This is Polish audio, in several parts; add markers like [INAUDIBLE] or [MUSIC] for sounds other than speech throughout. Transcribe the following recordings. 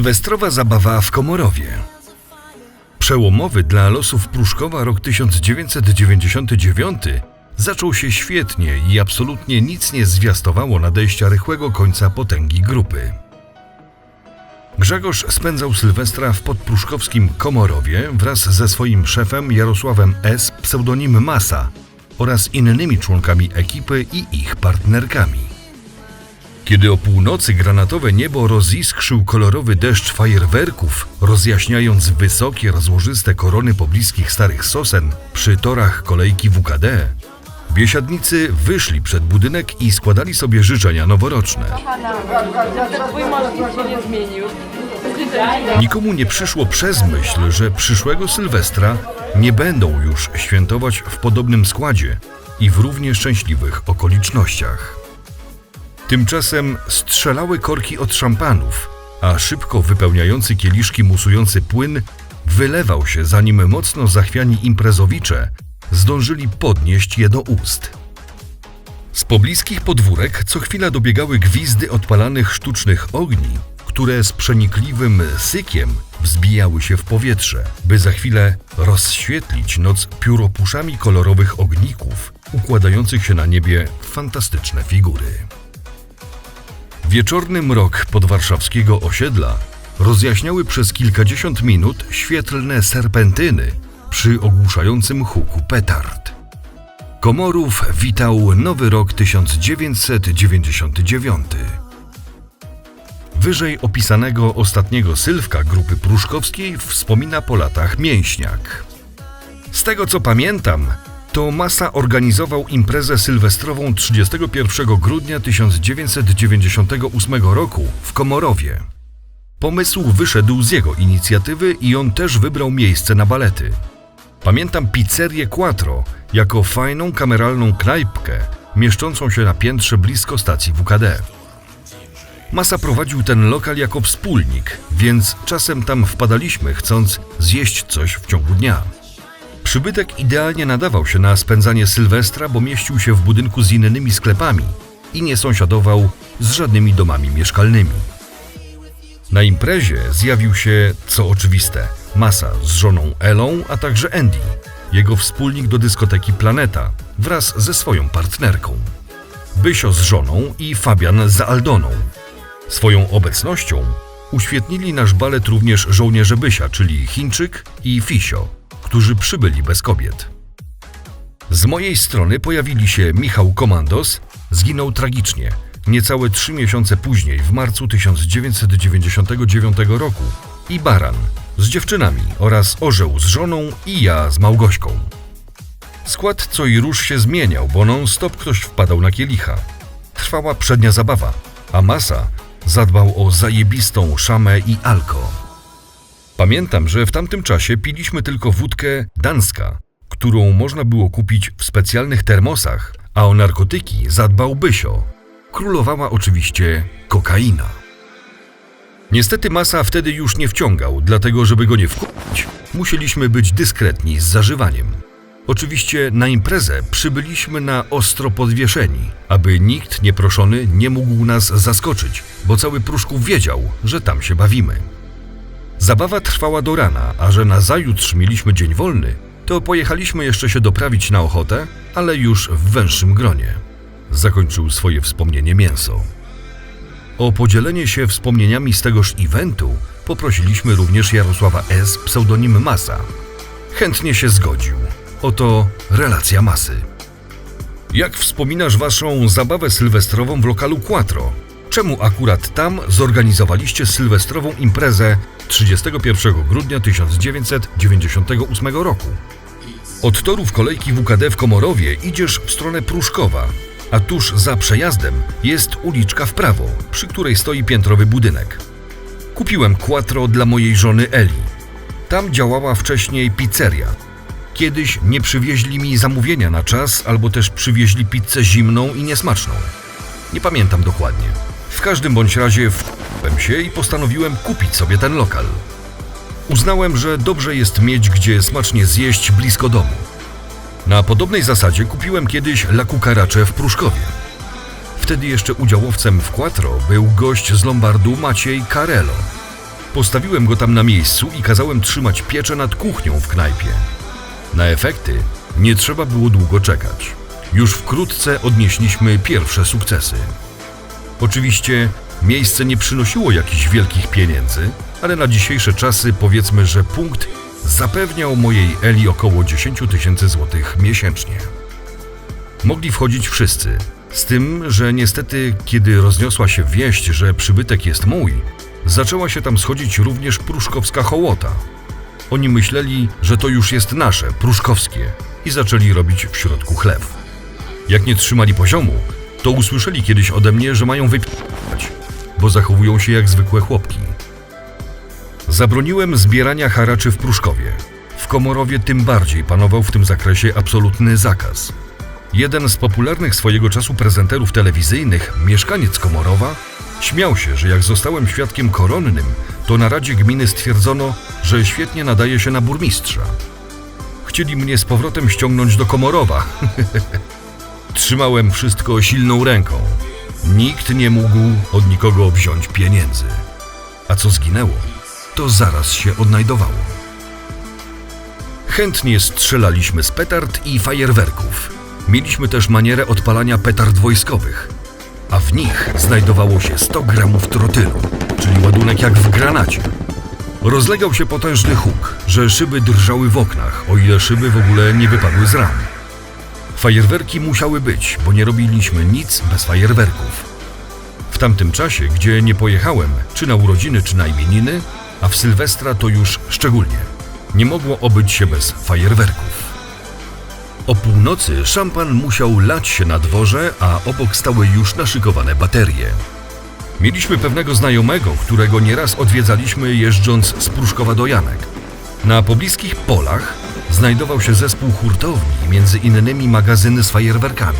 Sylwestrowa zabawa w Komorowie. Przełomowy dla losów Pruszkowa rok 1999 zaczął się świetnie i absolutnie nic nie zwiastowało nadejścia rychłego końca potęgi grupy. Grzegorz spędzał Sylwestra w podpruszkowskim Komorowie wraz ze swoim szefem Jarosławem S., pseudonim Masa oraz innymi członkami ekipy i ich partnerkami. Kiedy o północy granatowe niebo roziskrzył kolorowy deszcz fajerwerków, rozjaśniając wysokie, rozłożyste korony pobliskich starych sosen przy torach kolejki WKD, biesiadnicy wyszli przed budynek i składali sobie życzenia noworoczne. Nikomu nie przyszło przez myśl, że przyszłego Sylwestra nie będą już świętować w podobnym składzie i w równie szczęśliwych okolicznościach. Tymczasem strzelały korki od szampanów, a szybko wypełniający kieliszki musujący płyn wylewał się, zanim mocno zachwiani imprezowicze zdążyli podnieść je do ust. Z pobliskich podwórek co chwila dobiegały gwizdy odpalanych sztucznych ogni, które z przenikliwym sykiem wzbijały się w powietrze, by za chwilę rozświetlić noc pióropuszami kolorowych ogników, układających się na niebie fantastyczne figury. Wieczorny mrok podwarszawskiego osiedla rozjaśniały przez kilkadziesiąt minut świetlne serpentyny przy ogłuszającym huku petard. Komorów witał nowy rok 1999. Wyżej opisanego ostatniego sylwka grupy pruszkowskiej wspomina po latach mięśniak. Z tego co pamiętam, to Masa organizował imprezę sylwestrową 31 grudnia 1998 roku w Komorowie. Pomysł wyszedł z jego inicjatywy i on też wybrał miejsce na balety. Pamiętam pizzerię Quattro jako fajną kameralną knajpkę mieszczącą się na piętrze blisko stacji WKD. Masa prowadził ten lokal jako wspólnik, więc czasem tam wpadaliśmy, chcąc zjeść coś w ciągu dnia. Przybytek idealnie nadawał się na spędzanie Sylwestra, bo mieścił się w budynku z innymi sklepami i nie sąsiadował z żadnymi domami mieszkalnymi. Na imprezie zjawił się, co oczywiste, Masa z żoną Elą, a także Andy, jego wspólnik do dyskoteki Planeta, wraz ze swoją partnerką. Bysio z żoną i Fabian z Aldoną. Swoją obecnością uświetnili nasz balet również żołnierze Bysia, czyli Chińczyk i Fisio, którzy przybyli bez kobiet. Z mojej strony pojawili się Michał Komandos, zginął tragicznie, niecałe trzy miesiące później, w marcu 1999 roku, i Baran z dziewczynami oraz Orzeł z żoną i ja z Małgośką. Skład co i róż się zmieniał, bo non-stop ktoś wpadał na kielicha. Trwała przednia zabawa, a Masa zadbał o zajebistą szamę i alko. Pamiętam, że w tamtym czasie piliśmy tylko wódkę Danska, którą można było kupić w specjalnych termosach, a o narkotyki zadbał Bysio. Królowała oczywiście kokaina. Niestety Masa wtedy już nie wciągał, dlatego żeby go nie wkupić, musieliśmy być dyskretni z zażywaniem. Oczywiście na imprezę przybyliśmy na ostro podwieszeni, aby nikt nieproszony nie mógł nas zaskoczyć, bo cały Pruszków wiedział, że tam się bawimy. Zabawa trwała do rana, a że na zajutrz mieliśmy dzień wolny, to pojechaliśmy jeszcze się doprawić na ochotę, ale już w węższym gronie. Zakończył swoje wspomnienie mięso. O podzielenie się wspomnieniami z tegoż eventu poprosiliśmy również Jarosława S., pseudonim Masa. Chętnie się zgodził. Oto relacja Masy. Jak wspominasz waszą zabawę sylwestrową w lokalu Quattro? Czemu akurat tam zorganizowaliście sylwestrową imprezę 31 grudnia 1998 roku? Od torów kolejki WKD w Komorowie idziesz w stronę Pruszkowa, a tuż za przejazdem jest uliczka w prawo, przy której stoi piętrowy budynek. Kupiłem Quattro dla mojej żony Eli. Tam działała wcześniej pizzeria. Kiedyś nie przywieźli mi zamówienia na czas, albo też przywieźli pizzę zimną i niesmaczną. Nie pamiętam dokładnie. W każdym bądź razie wkurzyłem się i postanowiłem kupić sobie ten lokal. Uznałem, że dobrze jest mieć gdzie smacznie zjeść blisko domu. Na podobnej zasadzie kupiłem kiedyś La w Pruszkowie. Wtedy jeszcze udziałowcem w Quattro był gość z Lombardu Maciej Carello. Postawiłem go tam na miejscu i kazałem trzymać pieczę nad kuchnią w knajpie. Na efekty nie trzeba było długo czekać. Już wkrótce odnieśliśmy pierwsze sukcesy. Oczywiście miejsce nie przynosiło jakichś wielkich pieniędzy, ale na dzisiejsze czasy powiedzmy, że punkt zapewniał mojej Eli około 10 tysięcy złotych miesięcznie. Mogli wchodzić wszyscy, z tym, że niestety, kiedy rozniosła się wieść, że przybytek jest mój, zaczęła się tam schodzić również pruszkowska hołota. Oni myśleli, że to już jest nasze, pruszkowskie, i zaczęli robić w środku chleb. Jak nie trzymali poziomu, to usłyszeli kiedyś ode mnie, że mają wypijać, bo zachowują się jak zwykłe chłopki. Zabroniłem zbierania haraczy w Pruszkowie. W Komorowie tym bardziej panował w tym zakresie absolutny zakaz. Jeden z popularnych swojego czasu prezenterów telewizyjnych, mieszkaniec Komorowa, śmiał się, że jak zostałem świadkiem koronnym, to na Radzie Gminy stwierdzono, że świetnie nadaje się na burmistrza. Chcieli mnie z powrotem ściągnąć do Komorowa. [LAUGHS] Trzymałem wszystko silną ręką. Nikt nie mógł od nikogo wziąć pieniędzy. A co zginęło, to zaraz się odnajdowało. Chętnie strzelaliśmy z petard i fajerwerków. Mieliśmy też manierę odpalania petard wojskowych, a w nich znajdowało się 100 gramów trotylu, czyli ładunek jak w granacie. Rozlegał się potężny huk, że szyby drżały w oknach, o ile szyby w ogóle nie wypadły z ram. Fajerwerki musiały być, bo nie robiliśmy nic bez fajerwerków. W tamtym czasie, gdzie nie pojechałem, czy na urodziny, czy na imieniny, a w Sylwestra to już szczególnie, nie mogło obyć się bez fajerwerków. O północy szampan musiał lać się na dworze, a obok stały już naszykowane baterie. Mieliśmy pewnego znajomego, którego nieraz odwiedzaliśmy jeżdżąc z Pruszkowa do Janek. Na pobliskich polach znajdował się zespół hurtowni, między innymi magazyny z fajerwerkami.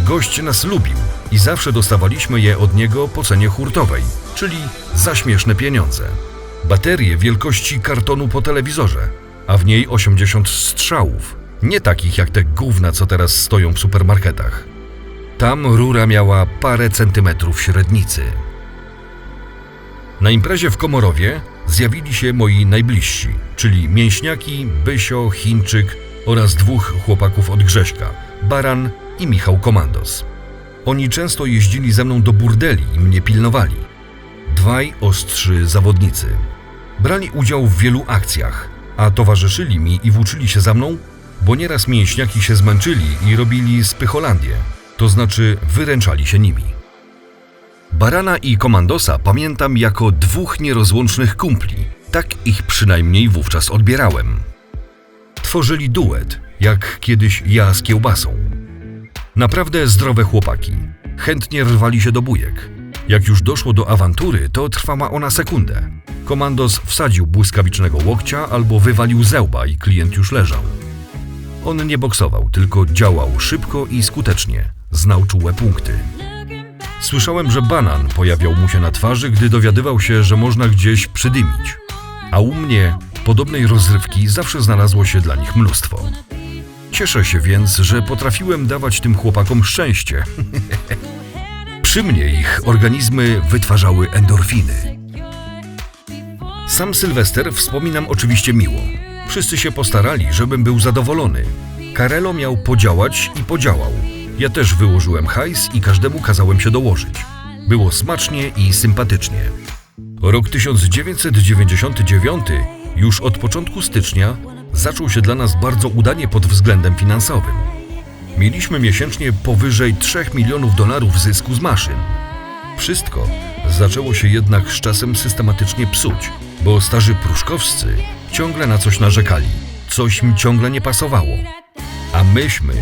Gość nas lubił i zawsze dostawaliśmy je od niego po cenie hurtowej, czyli za śmieszne pieniądze. Baterie wielkości kartonu po telewizorze, a w niej 80 strzałów. Nie takich jak te gówna, co teraz stoją w supermarketach. Tam rura miała parę centymetrów średnicy. Na imprezie w Komorowie zjawili się moi najbliżsi, czyli mięśniaki, Bysio, Chińczyk oraz dwóch chłopaków od Grześka, Baran i Michał Komandos. Oni często jeździli ze mną do burdeli i mnie pilnowali. Dwaj ostrzy zawodnicy. Brali udział w wielu akcjach, a towarzyszyli mi i włóczyli się za mną, bo nieraz mięśniaki się zmęczyli i robili spycholandię, to znaczy wyręczali się nimi. Barana i Komandosa pamiętam jako dwóch nierozłącznych kumpli. Tak ich przynajmniej wówczas odbierałem. Tworzyli duet, jak kiedyś ja z kiełbasą. Naprawdę zdrowe chłopaki. Chętnie rwali się do bujek. Jak już doszło do awantury, to trwała ona sekundę. Komandos wsadził błyskawicznego łokcia albo wywalił zełba i klient już leżał. On nie boksował, tylko działał szybko i skutecznie. Znał czułe punkty. Słyszałem, że banan pojawiał mu się na twarzy, gdy dowiadywał się, że można gdzieś przydymić. A u mnie podobnej rozrywki zawsze znalazło się dla nich mnóstwo. Cieszę się więc, że potrafiłem dawać tym chłopakom szczęście. [LAUGHS] Przy mnie ich organizmy wytwarzały endorfiny. Sam Sylwester wspominam oczywiście miło. Wszyscy się postarali, żebym był zadowolony. Karelo miał podziałać i podziałał. Ja też wyłożyłem hajs i każdemu kazałem się dołożyć. Było smacznie i sympatycznie. Rok 1999, już od początku stycznia, zaczął się dla nas bardzo udanie pod względem finansowym. Mieliśmy miesięcznie powyżej 3 milionów dolarów zysku z maszyn. Wszystko zaczęło się jednak z czasem systematycznie psuć, bo starzy pruszkowscy ciągle na coś narzekali, coś im ciągle nie pasowało, a myśmy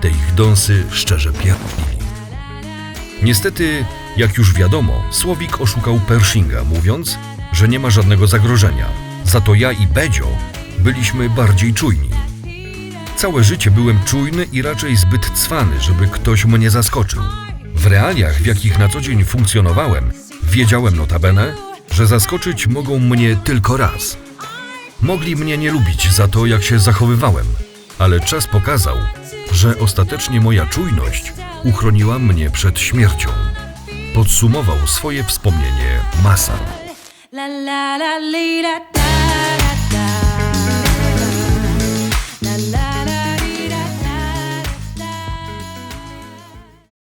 te ich dąsy szczerze pierdolili. Niestety, jak już wiadomo, Słowik oszukał Pershinga, mówiąc, że nie ma żadnego zagrożenia. Za to ja i Bedzio byliśmy bardziej czujni. Całe życie byłem czujny i raczej zbyt cwany, żeby ktoś mnie zaskoczył. W realiach, w jakich na co dzień funkcjonowałem, wiedziałem notabene, że zaskoczyć mogą mnie tylko raz. Mogli mnie nie lubić za to, jak się zachowywałem, ale czas pokazał, że ostatecznie moja czujność uchroniła mnie przed śmiercią. Podsumował swoje wspomnienie Masa. La la la li.